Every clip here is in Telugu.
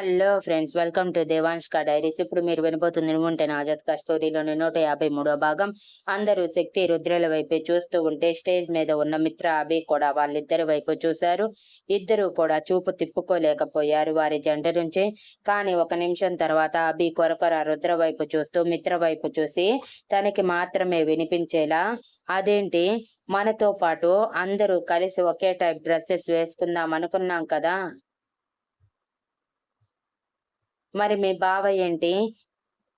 హలో ఫ్రెండ్స్ వెల్కమ్ టు దేవాంష్క డైరీస్. ఇప్పుడు మీరు వినబోతుంది ఉంటే నాజత్ స్టోరీలోని నూట యాభై మూడో భాగం. అందరూ శక్తి రుద్రల వైపే చూస్తూ ఉంటే స్టేజ్ మీద ఉన్న మిత్ర అభి కూడా వాళ్ళిద్దరి వైపు చూశారు. ఇద్దరు కూడా చూపు తిప్పుకోలేకపోయారు వారి జంట నుంచి. కానీ ఒక నిమిషం తర్వాత అభి కొరకొర రుద్ర వైపు చూస్తూ మిత్ర వైపు చూసి తనకి మాత్రమే వినిపించేలా అదేంటి? మనతో పాటు అందరూ కలిసి ఒకే టైప్ డ్రెస్సెస్ వేసుకుందాం అనుకున్నాం కదా? మరి మీ బావ ఏంటి?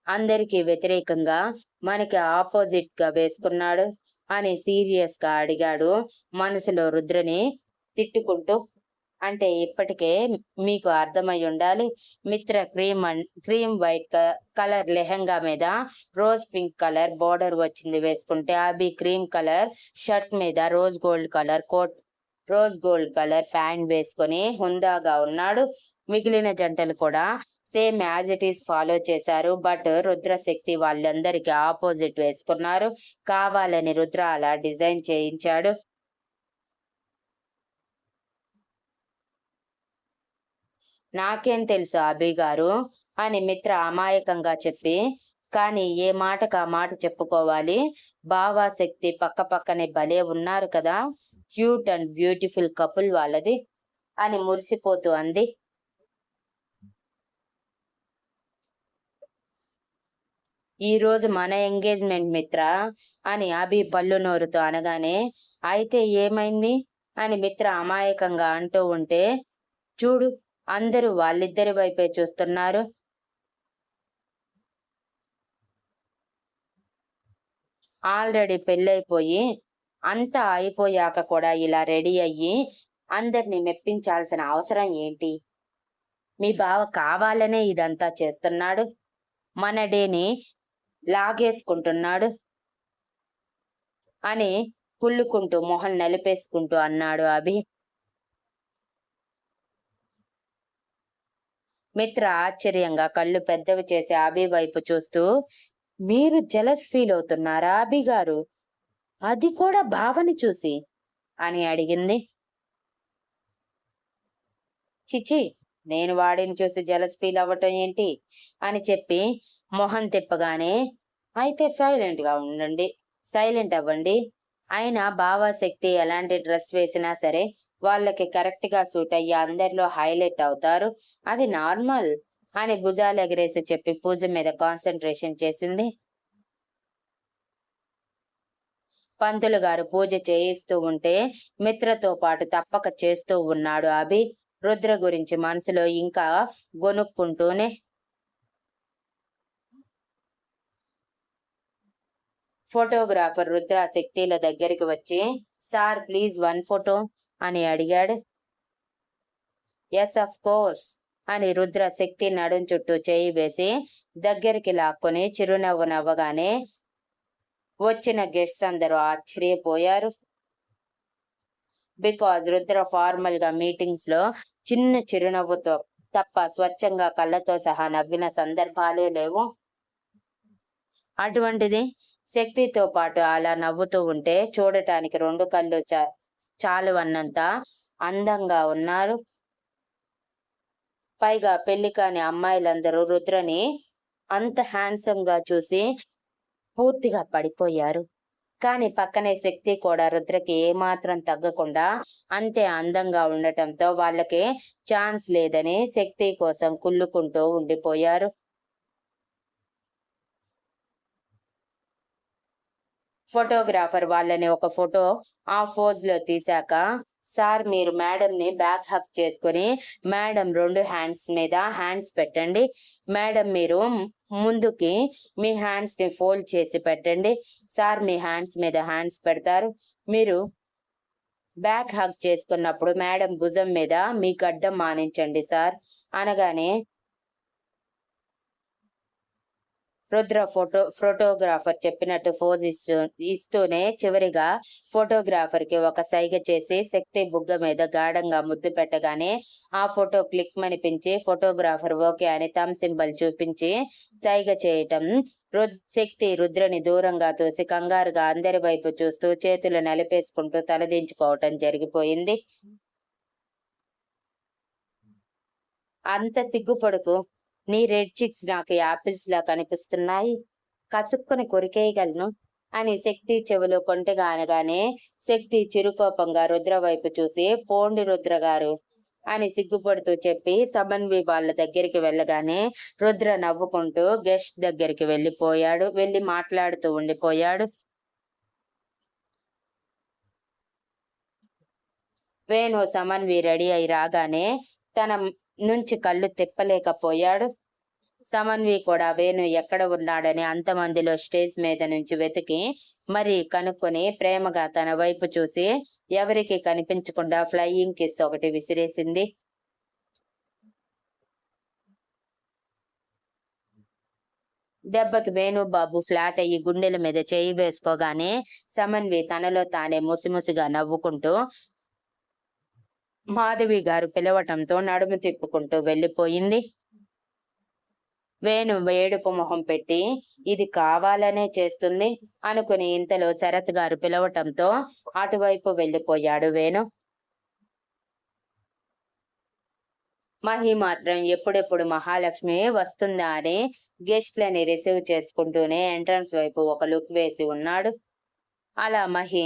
అందరికి వ్యతిరేకంగా మనకి ఆపోజిట్గా వేసుకున్నాడు అని సీరియస్గా అడిగాడు మనసులో రుద్రని తిట్టుకుంటూ. అంటే ఇప్పటికే మీకు అర్థమై ఉండాలి Mitra cream and cream white colour lehenga మీద రోజ్ పింక్ కలర్ బోర్డర్ వచ్చింది వేసుకుంటే అవి క్రీమ్ కలర్ షర్ట్ మీద rose gold colour coat rose gold colour pant వేసుకొని హుందాగా ఉన్నాడు. మిగిలిన జంటలు కూడా same as it is follow చేశారు. బట్ రుద్రశక్తి వాళ్ళందరికీ ఆపోజిట్ వేసుకున్నారు. కావాలని రుద్ర అలా డిజైన్ చేయించాడు. నాకేం తెలుసు అభి గారు అని మిత్ర అమాయకంగా చెప్పి కానీ ఏ మాటకు ఆ మాట చెప్పుకోవాలి? బావా శక్తి పక్క పక్కనే భలే ఉన్నారు కదా. క్యూట్ అండ్ బ్యూటిఫుల్ కపుల్ వాళ్ళది అని మురిసిపోతూ అంది. ఈ రోజు మన ఎంగేజ్మెంట్ మిత్ర? అని అభి పళ్ళు నోరుతో అనగానే అయితే ఏమైంది? అని మిత్ర అమాయకంగా అంటూ ఉంటే చూడు అందరూ వాళ్ళిద్దరి వైపే చూస్తున్నారు. ఆల్రెడీ పెళ్ళైపోయి అంతా అయిపోయాక కూడా ఇలా రెడీ అయ్యి అందరిని మెప్పించాల్సిన అవసరం ఏంటి? మీ బావ కావాలనే ఇదంతా చేస్తున్నాడు. మన డేని లాగేసుకుంటున్నాడు అని కుళ్ళుకుంటూ మొహం నలిపేసుకుంటూ అన్నాడు అభి. మిత్ర ఆశ్చర్యంగా కళ్ళు పెద్దవి చేసి అభి వైపు చూస్తూ మీరు జలస్ ఫీల్ అవుతున్నారా అభి గారు? అది కూడా భావని చూసి అని అడిగింది. చిచి నేను వాడిని చూసి జలస్ ఫీల్ అవ్వటం ఏంటి? అని చెప్పి మొహం తిప్పగానే అయితే సైలెంట్గా ఉండండి సైలెంట్ అవ్వండి. అయినా భావాశక్తి ఎలాంటి డ్రెస్ వేసినా సరే వాళ్ళకి కరెక్ట్గా సూట్ అయ్యి అందరిలో హైలైట్ అవుతారు. అది నార్మల్ అని భుజాలు ఎగరేసి చెప్పి పూజ మీద కాన్సన్ట్రేషన్ చేసింది. పంతులు గారు పూజ చేయిస్తూ ఉంటే మిత్రతో పాటు తప్పక చేస్తూ ఉన్నాడు అభి. రుద్ర గురించి మనసులో ఇంకా గొనుక్కుంటూనే ఫోటోగ్రాఫర్ రుద్ర శక్తిల దగ్గరికి వచ్చి సార్ ప్లీజ్ వన్ ఫోటో అని అడిగాడు. ఎస్ అఫ్ కోర్స్ అని రుద్ర శక్తి నడుం చుట్టూ చేయి వేసి దగ్గరికి లాక్కొని చిరునవ్వు నవ్వగానే వచ్చిన గెస్ట్స్ అందరూ ఆశ్చర్యపోయారు. బికాజ్ రుద్ర ఫార్మల్గా మీటింగ్స్లో చిన్న చిరునవ్వుతో తప్ప స్వచ్ఛంగా కళ్ళతో సహా నవ్విన సందర్భాలే లేవు. అటువంటిది శక్తితో పాటు అలా నవ్వుతూ ఉంటే చూడటానికి రెండు కళ్ళు చాలు అన్నంత అందంగా ఉన్నారు. పైగా పెళ్ళి కాని అమ్మాయిలందరూ రుద్రని అంత హ్యాండ్సమ్గా చూసి పూర్తిగా పడిపోయారు. కానీ పక్కనే శక్తి కూడా రుద్రకి ఏమాత్రం తగ్గకుండా అంతే అందంగా ఉండటంతో వాళ్ళకి ఛాన్స్ లేదని శక్తి కోసం కుళ్ళుకుంటూ ఉండిపోయారు. ఫోటోగ్రాఫర్ వాళ్ళని ఒక ఫోటో ఆ ఫోజ్లో తీశాక సార్ మీరు మేడం ని బ్యాక్ హక్ చేసుకుని మేడం రెండు హ్యాండ్స్ మీద హ్యాండ్స్ పెట్టండి. మేడం మీరు ముందుకి మీ హ్యాండ్స్ని ఫోల్డ్ చేసి పెట్టండి. సార్ మీ హ్యాండ్స్ మీద హ్యాండ్స్ పెడతారు. మీరు బ్యాక్ హక్ చేసుకున్నప్పుడు మేడం భుజం మీద మీ గడ్డం మానించండి సార్. అనగానే రుద్ర ఫోటో ఫోటోగ్రాఫర్ చెప్పినట్టు ఫోజ్ ఇస్తూ ఇస్తూనే చివరిగా ఫోటోగ్రాఫర్కి ఒక సైగ చేసి శక్తి బుగ్గ మీద గాఢంగా ముద్దు పెట్టగానే ఆ ఫోటో క్లిక్ మనిపించి ఫోటోగ్రాఫర్ ఓకే అని తమ్ సింబల్ చూపించి సైగ చేయటం రుద్ శక్తి రుద్రని దూరంగా తోసి కంగారుగా అందరి వైపు చూస్తూ చేతులు నలిపేసుకుంటూ తలదించుకోవటం జరిగిపోయింది. అంత సిగ్గుపడుకు నీ రెడ్ చిక్స్ నాకు యాపిల్స్ లా కనిపిస్తున్నాయి. కసుక్కుని కొరికేయగలను. అని శక్తి చెవులు కొంటెగా అనగానే శక్తి చిరుకోపంగా రుద్ర వైపు చూసి పోండి రుద్ర గారు అని సిగ్గుపడుతూ చెప్పి సమన్వి వాళ్ళ దగ్గరికి వెళ్ళగానే రుద్ర నవ్వుకుంటూ గెస్ట్ దగ్గరికి వెళ్ళిపోయాడు. వెళ్ళి మాట్లాడుతూ ఉండిపోయాడు. వేణు సమన్వి రెడీ అయి రాగానే తన నుంచి కళ్ళు తిప్పలేకపోయాడు. సమన్వి కూడా వేణు ఎక్కడ ఉన్నాడని అంతమందిలో స్టేజ్ మీద నుంచి వెతికి మరి కనుక్కొని ప్రేమగా తన వైపు చూసి ఎవరికి కనిపించకుండా ఫ్లయింగ్ కిస్ ఒకటి విసిరేసింది. దెబ్బకి వేణుబాబు ఫ్లాట్ అయ్యి గుండెల మీద చేయి వేసుకోగానే సమన్వి తనలో తానే ముసిముసిగా నవ్వుకుంటూ మాధవి గారు పిలవటంతో నడుము తిప్పుకుంటూ వెళ్ళిపోయింది. వేణు వేడుపు మొహం పెట్టి ఇది కావాలనే చేస్తుంది అనుకుని ఇంతలో శరత్ గారు పిలవటంతో అటువైపు వెళ్ళిపోయాడు వేణు. మహి మాత్రం ఎప్పుడెప్పుడు మహాలక్ష్మి వస్తుందా అని గెస్ట్లని రిసీవ్ చేసుకుంటూనే ఎంట్రన్స్ వైపు ఒక లుక్ వేసి ఉన్నాడు. అలా మహి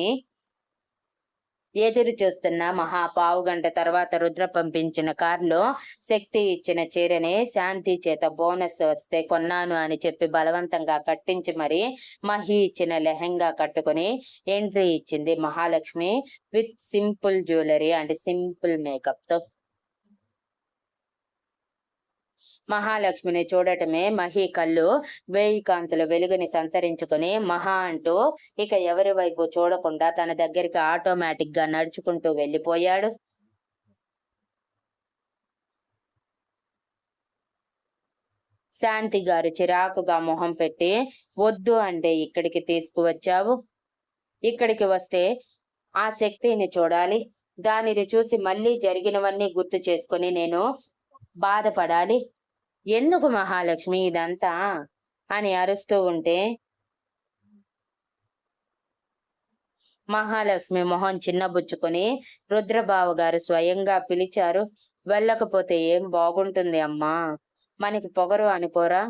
ఎదురు చూస్తున్న మహా పావు గంట తర్వాత రుద్ర పంపించిన కారులో శక్తి ఇచ్చిన చీరని శాంతి చేత బోనస్ వస్తే కొన్నాను అని చెప్పి బలవంతంగా కట్టించి మరి మహి ఇచ్చిన లెహంగా కట్టుకుని ఎంట్రీ ఇచ్చింది Mahalakshmi with simple jewellery and simple మేకప్తో మహాలక్ష్మిని చూడటమే మహి కళ్ళు. వేయి కాంతుల వెలుగుని సంతరించుకుని మహా అంటూ ఇక ఎవరి వైపు చూడకుండా తన దగ్గరికి ఆటోమేటిక్గా నడుచుకుంటూ వెళ్ళిపోయాడు. శాంతి గారు చిరాకుగా మొహం పెట్టి వద్దు అంటే ఇక్కడికి తీసుకువచ్చావు. ఇక్కడికి వస్తే ఆ శక్తిని చూడాలి. దానిని చూసి మళ్ళీ జరిగినవన్నీ గుర్తు చేసుకుని నేను బాధపడాలి. ఎందుకు మహాలక్ష్మి ఇదంతా అని అరుస్తూ ఉంటే మహాలక్ష్మి మొహం చిన్నబుచ్చుకొని రుద్రబావ గారు స్వయంగా పిలిచారు వెళ్ళకపోతే ఏం బాగుంటుంది అమ్మా? మనకి పొగరు అనుకోరా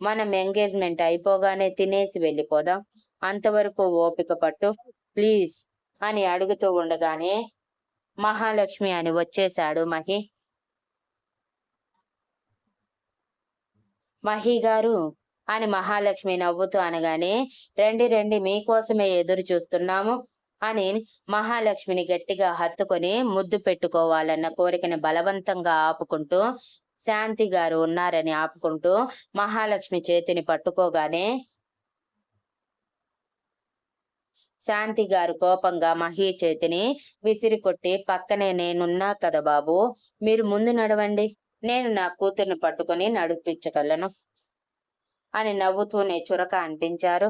మనం ఎంగేజ్మెంట్ అయిపోగానే తినేసి వెళ్ళిపోదాం. అంతవరకు ఓపిక పట్టు ప్లీజ్ అని అడుగుతూ ఉండగానే మహాలక్ష్మి అని వచ్చేశాడు మహి. మహి గారు అని మహాలక్ష్మి నవ్వుతూ అనగానే రండి రండి మీకోసమే ఎదురు చూస్తున్నాము అని మహాలక్ష్మిని గట్టిగా హత్తుకొని ముద్దు పెట్టుకోవాలన్న కోరికని బలవంతంగా ఆపుకుంటూ శాంతి గారు ఉన్నారని ఆపుకుంటూ మహాలక్ష్మి చేతిని పట్టుకోగానే శాంతి గారు కోపంగా మహి చేతిని విసిరి కొట్టి పక్కనే నేనున్నా కదా బాబు మీరు ముందు నడవండి నేను నా కూతుర్ని పట్టుకుని నడిపించగలను అని నవ్వుతూనే చురక అంటించారు.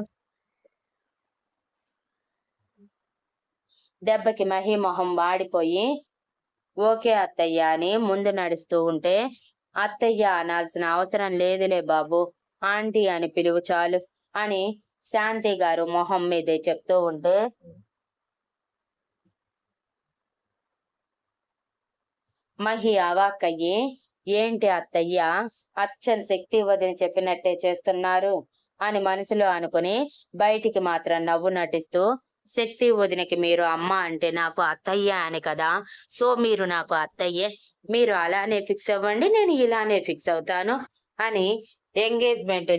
దెబ్బకి మహి మొహం వాడిపోయి ఓకే అత్తయ్య అని ముందు నడుస్తూ ఉంటే అత్తయ్య అనాల్సిన అవసరం లేదులే బాబు ఆంటీ అని పిలువు చాలు అని శాంతి గారు మొహం మీదే చెప్తూ ఉంటే మహి అవాక్కయ్యి ఏంటి అత్తయ్య? అచ్చని శక్తి వదిన చెప్పినట్టే చేస్తున్నారు అని మనసులో అనుకుని బయటికి మాత్రం నవ్వు నటిస్తూ శక్తి వదినకి మీరు అమ్మ అంటే నాకు అత్తయ్య అని కదా సో మీరు నాకు అత్తయ్యే మీరు అలానే ఫిక్స్ అవ్వండి నేను ఇలానే ఫిక్స్ అవుతాను అని ఎంగేజ్మెంట్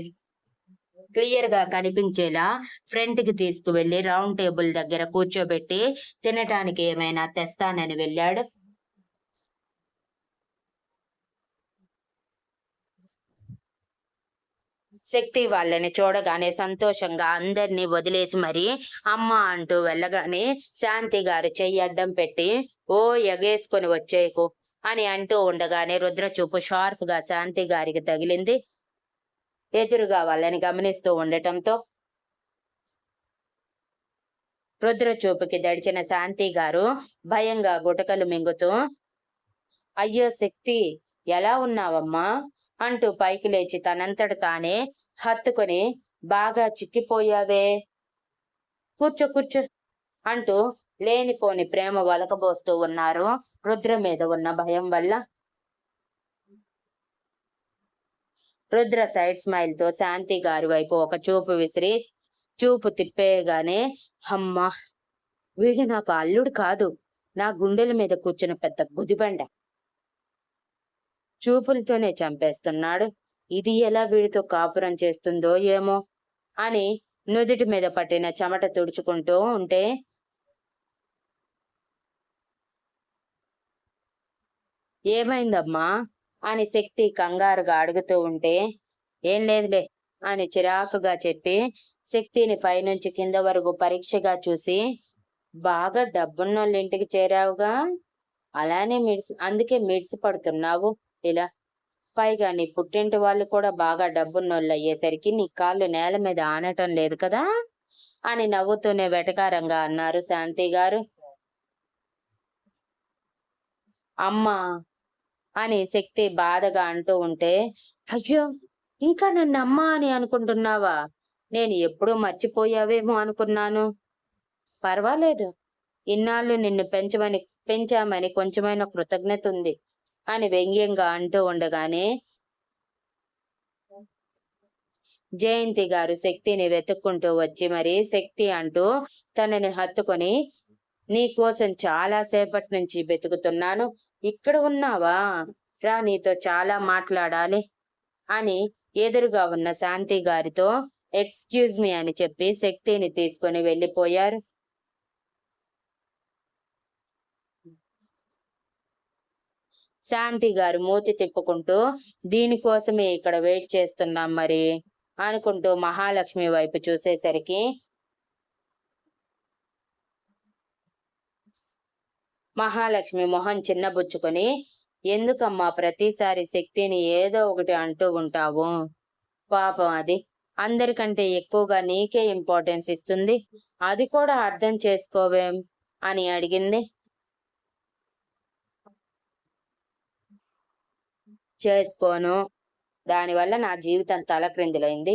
క్లియర్గా కనిపించేలా ఫ్రంట్కి తీసుకువెళ్ళి రౌండ్ టేబుల్ దగ్గర కూర్చోబెట్టి తినటానికి ఏమైనా తెస్తానని వెళ్ళాడు. శక్తి వాళ్ళని చూడగానే సంతోషంగా అందరినీ వదిలేసి మరి అమ్మ అంటూ వెళ్ళగానే శాంతి గారు చెయ్యి అడ్డం పెట్టి ఓ ఎగేసుకొని వచ్చేకు అని అంటూ ఉండగానే రుద్ర చూపు షార్ప్గా శాంతి గారికి తగిలింది. ఎదురుగా వాళ్ళని గమనిస్తూ ఉండటంతో రుద్ర చూపుకి దడిచిన శాంతి గారు భయంగా గుటకలు మింగుతూ అయ్యో శక్తి ఎలా ఉన్నావమ్మా? అంటూ పైకి లేచి తనంతట తానే హత్తుకొని బాగా చిక్కిపోయావే. కూర్చో కూర్చో అంటూ లేనిపోని ప్రేమ వలకబోస్తూ ఉన్నారు. రుద్ర మీద ఉన్న భయం వల్ల రుద్ర సైడ్ స్మైల్తో శాంతి గారి వైపు ఒక చూపు విసిరి చూపు తిప్పేయగానే అమ్మా వీడు నాకు అల్లుడు కాదు. నా గుండెల మీద కూర్చున్న పెద్ద గుదిబండ. చూపులతోనే చంపేస్తున్నాడు. ఇది ఎలా వీడితో కాపురం చేస్తుందో ఏమో అని నుదుటి మీద పట్టిన చెమట తుడుచుకుంటూ ఉంటే ఏమైందమ్మా? అని శక్తి కంగారుగా అడుగుతూ ఉంటే ఏం లేదులే అని చిరాకుగా చెప్పి శక్తిని పైనుంచి కింద వరకు పరీక్షగా చూసి బాగా డబ్బున్నోళ్ళ ఇంటికి చేరావుగా? అలానే మిడిసి అందుకే మిడిసి పడుతున్నావు. ఇలా. పైగా నీ పుట్టింటి వాళ్ళు కూడా బాగా డబ్బున్నోళ్ళు అయ్యేసరికి నీ కాళ్ళు నేల మీద ఆనటం లేదు కదా? అని నవ్వుతూనే వెటకారంగా అన్నారు శాంతి గారు. అమ్మా అని శక్తి బాధగా అంటూ ఉంటే అయ్యో ఇంకా నన్ను అమ్మ అని అనుకుంటున్నావా? నేను ఎప్పుడూ మర్చిపోయావేమో అనుకున్నాను. పర్వాలేదు. ఇన్నాళ్ళు నిన్ను పెంచమని పెంచామని కొంచెమైన కృతజ్ఞత ఉంది. అని వ్యంగ్యంగా అంటూ ఉండగానే జయంతి గారు శక్తిని వెతుక్కుంటూ వచ్చి మరి శక్తి అంటూ తనని హత్తుకొని నీ కోసం చాలా సేపటి నుంచి వెతుకుతున్నాను. ఇక్కడ ఉన్నావా? రా నీతో చాలా మాట్లాడాలి అని ఎదురుగా ఉన్న శాంతి గారితో ఎక్స్క్యూజ్ మీ అని చెప్పి శక్తిని తీసుకొని వెళ్ళిపోయారు. శాంతి గారు మూతి తిప్పుకుంటూ దీనికోసమే ఇక్కడ వెయిట్ చేస్తున్నాం మరి అనుకుంటూ మహాలక్ష్మి వైపు చూసేసరికి మహాలక్ష్మి మొహం చిన్నబుచ్చుకొని ఎందుకమ్మా ప్రతిసారి శక్తిని ఏదో ఒకటి అంటూ ఉంటావు? పాపం అది. అందరికంటే ఎక్కువగా నీకే ఇంపార్టెన్స్ ఇస్తుంది. అది కూడా అర్థం చేసుకోవేం? అని అడిగింది. చేసుకోను దానివల్ల నా జీవితం తలక్రిందులైంది.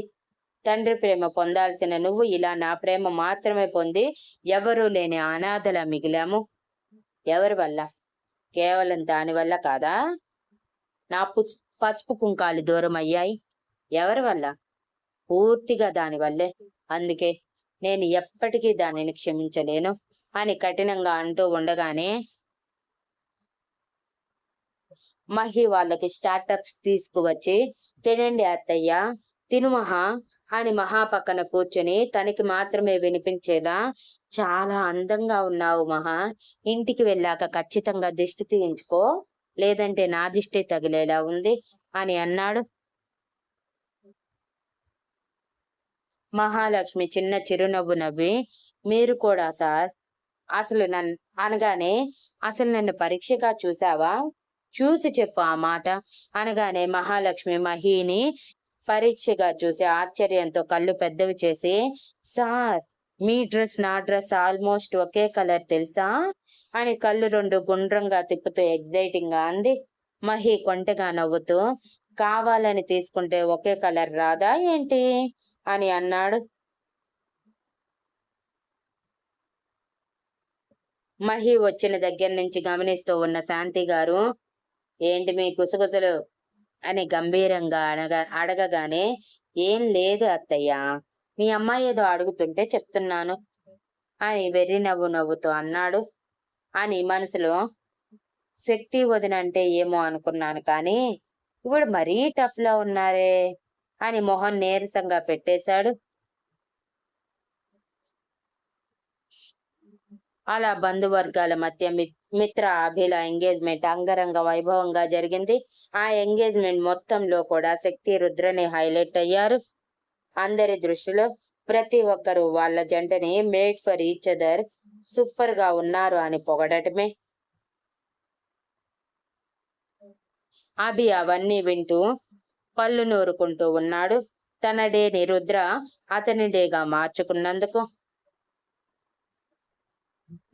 తండ్రి ప్రేమ పొందాల్సిన నువ్వు ఇలా నా ప్రేమ మాత్రమే పొంది ఎవరూ లేని అనాథలా మిగిలాము. ఎవరి వల్ల? కేవలం దాని వల్ల కాదా? నా పసుపు కుంకాలు దూరం అయ్యాయి. ఎవరి వల్ల? పూర్తిగా దాని వల్లే. అందుకే నేను ఎప్పటికీ దానిని క్షమించలేను. అని కఠినంగా అంటూ ఉండగానే మహి వాళ్ళకి స్టార్టప్స్ తీసుకువచ్చి తినండి అత్తయ్య తిను మహా అని మహా పక్కన కూర్చుని తనకి మాత్రమే వినిపించేలా చాలా అందంగా ఉన్నావు మహా. ఇంటికి వెళ్ళాక ఖచ్చితంగా దిష్టి తీయించుకో లేదంటే నా దిష్టి తగిలేలా ఉంది అని అన్నాడు. మహాలక్ష్మి చిన్న చిరునవ్వు నవ్వి మీరు కూడా సార్ అసలు నన్ను అనగానే అసలు నన్ను పరీక్షగా చూసావా? చూసి చెప్పు ఆ మాట. అనగానే మహాలక్ష్మి మహిని పరీక్షగా చూసి ఆశ్చర్యంతో కళ్ళు పెద్దవి చేసి సార్ మీ డ్రెస్ నా డ్రెస్ ఆల్మోస్ట్ ఒకే కలర్ తెలుసా? అని కళ్ళు రెండు గుండ్రంగా తిప్పుతూ ఎగ్జైటింగ్గా అంది. మహి కొంటగా నవ్వుతూ కావాలని తీసుకుంటే ఒకే కలర్ రాదా ఏంటి? అని అన్నాడు. మహి వచ్చిన దగ్గర నుంచి గమనిస్తూ ఉన్న శాంతి గారు ఏంటి మీ గుసగుసలు? అని గంభీరంగా అనగా అడగగానే ఏం లేదు అత్తయ్య. మీ అమ్మాయి ఏదో అడుగుతుంటే చెప్తున్నాను. అని వెర్రి నవ్వు నవ్వుతూ అన్నాడు. అని మనసులో శక్తి వదినంటే ఏమో అనుకున్నాను కానీ ఇప్పుడు మరీ టఫ్లో ఉన్నారే. అని మొహం నీరసంగా పెట్టేశాడు. అలా బంధువర్గాల మధ్య మిత్ర అభిల ఎంగేజ్మెంట్ అంగరంగ వైభవంగా జరిగింది. ఆ ఎంగేజ్మెంట్ మొత్తంలో కూడా శక్తి రుద్రని హైలైట్ అయ్యారు. అందరి దృష్టిలో ప్రతి ఒక్కరూ వాళ్ళ జంటని మేడ్ ఫర్ ఈచ్ అదర్ సూపర్గా ఉన్నారు అని పొగడటమే. అభి అవన్నీ వింటూ పళ్ళు నూరుకుంటూ ఉన్నాడు. తన డేని రుద్ర అతని డేగా మార్చుకున్నందుకు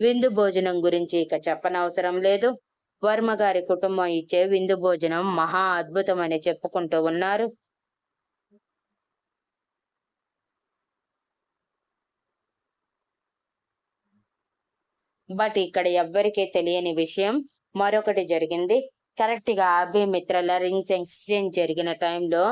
విందు భోజనం గురించి ఇక చెప్పనవసరం లేదు. వర్మ గారి కుటుంబం ఇచ్చే విందు భోజనం మహా అద్భుతమని చెప్పుకుంటూ ఉన్నారు. బట్ ఇక్కడ ఎవ్వరికీ తెలియని విషయం మరొకటి జరిగింది. కరెక్ట్గా అభి మిత్రల రింగ్స్ ఎక్స్చేంజ్ జరిగిన టైంలో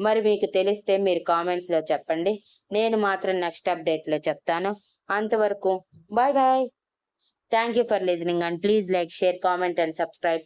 మరి మీకు తెలిస్తే మీరు కామెంట్స్లో చెప్పండి. నేను మాత్రం నెక్స్ట్ అప్డేట్లో చెప్తాను. అంతవరకు bye bye thank you for listening and please like share comment and subscribe